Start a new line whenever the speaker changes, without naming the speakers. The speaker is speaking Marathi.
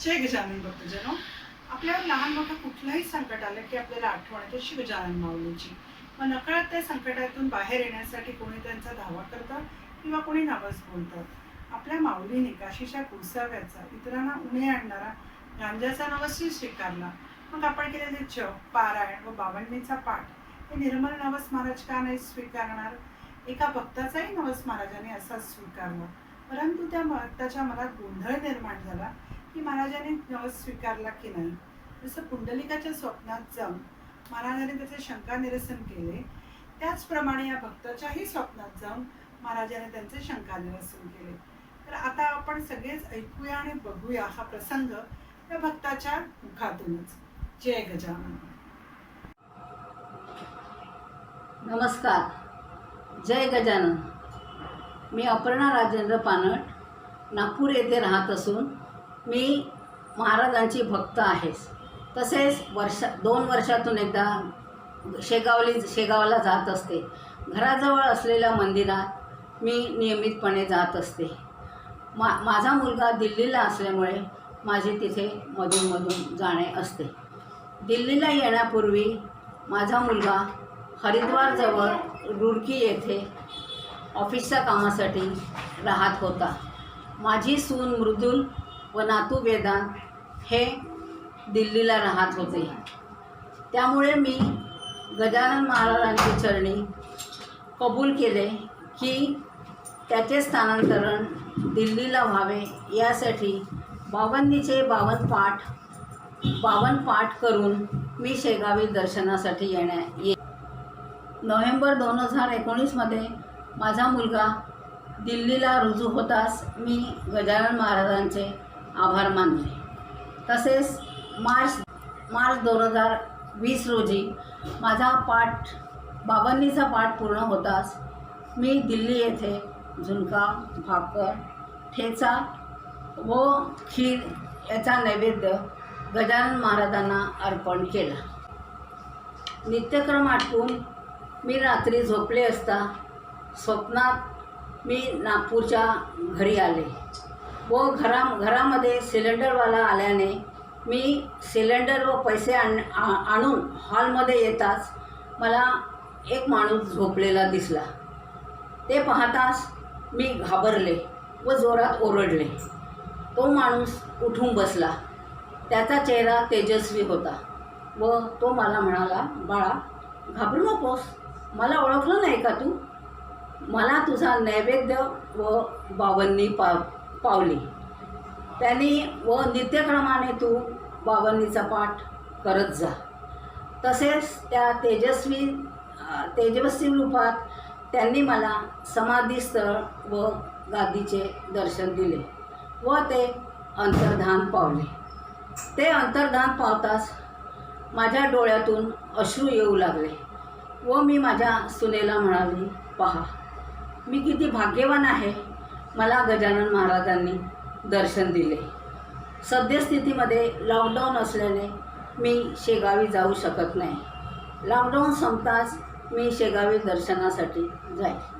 जय गजानन भक्तजनो आपल्यावर लहान मोठं कुठलंही संकट आलं की आपल्याला आठवण येते श्री गजानन माऊलीची. मग नकळत त्या संकटातून बाहेर येण्यासाठी कोणी त्यांचा धावा करतं किंवा कोणी नवस बोलतात? आपल्या माऊलीने काशीच्या कुसाव्याचा इतरांना उणे आणणारा गांजाचा नवसही स्वीकारला. मग आपण केलेले जप पारायण व बावन्नीचा पाठ हे निर्मल नवस महाराज का नाही स्वीकारणार? एका भक्ताचाही नवस महाराजाने असाच स्वीकारला. परंतु त्या भक्ताच्या मनात गोंधळ निर्माण झाला की महाराजाने नवस स्वीकारला की नाही? जसं पुंडलिकाच्या स्वप्नात जाऊन महाराजाने त्याचे शंका निरसन केले त्याचप्रमाणे या भक्ताच्याही स्वप्नात जाऊन महाराजाने त्यांचे शंका निरसन केले. तर आता आपण सगळेच ऐकूया आणि बघूया हा प्रसंग त्या भक्ताच्या मुखातूनच. जय गजानन.
नमस्कार. जय गजानन. मी अपर्णा राजेंद्र पानट नागपूर येथे राहत असून मी महाराजांची भक्त आहेस. तसेच वर्षा दोन वर्षातून एकदा शेगावली शेगावला जात असते. घराजवळ असलेल्या मंदिरात मी नियमितपणे जात असते. मा माझा मुलगा दिल्लीला असल्यामुळे माझे तिथे मधूनमधून जाणे असते. दिल्लीला येण्यापूर्वी माझा मुलगा हरिद्वारजवळ रुडकी येथे ऑफिसच्या कामासाठी राहत होता. माझी सून मृदुल व नातू वेदांत हे दिल्लीला राहत होते. त्यामुळे मी गजानन महाराजांची चरणी कबूल केले की त्याचे स्थानांतरण दिल्लीला व्हावे. यासाठी बावन्नीचे बावन पाठ बावन पाठ करून मी शेगावी दर्शनासाठी येण्या ये नोव्हेंबर दोन हजार एकोणीसमध्ये माझा मुलगा दिल्लीला रुजू होताच मी गजानन महाराजांचे आभार मानले. तसेच मार्च मार्च दोन हजार वीस रोजी माझा पाठ बाबांनीचा पाठ पूर्ण होताच मी दिल्ली येथे झुणका भाकर ठेचा व खीर याचा नैवेद्य गजानन महाराजांना अर्पण केला. नित्यक्रम आटपून मी रात्री झोपले असता स्वप्नात मी नागपूरच्या घरी आले. व घरा घरामध्ये सिलेंडरवाला आल्याने मी सिलेंडर व पैसे आण आ- आणून हॉलमध्ये येताच मला एक माणूस झोपलेला दिसला. ते पाहताच मी घाबरले व जोरात ओरडले. तो माणूस उठून बसला. त्याचा चेहरा तेजस्वी होता व तो मला म्हणाला बाळा घाबरू नकोस. मला ओळखलं नाही का तू? मला तुझा नैवेद्य व बावन्नी पा पावली. त्यांनी व नित्यक्रमाने तू बावन्नीचा पाठ करत जा. तसेच त्या तेजस्वी तेजस्वी रूपात त्यांनी मला समाधीस्थळ व गादीचे दर्शन दिले व ते अंतर्धान पावले. ते अंतर्धान पावताच माझ्या डोळ्यातून अश्रू येऊ लागले व मी माझ्या सुनेला म्हणाली पहा मी किती भाग्यवान आहे मला गजानन महाराजांनी दर्शन दिले. सद्यस्थितीमध्ये लॉकडाऊन असल्याने मी शेगावी जाऊ शकत नाही. लॉकडाऊन संपताच मी शेगावी दर्शनासाठी जाईल.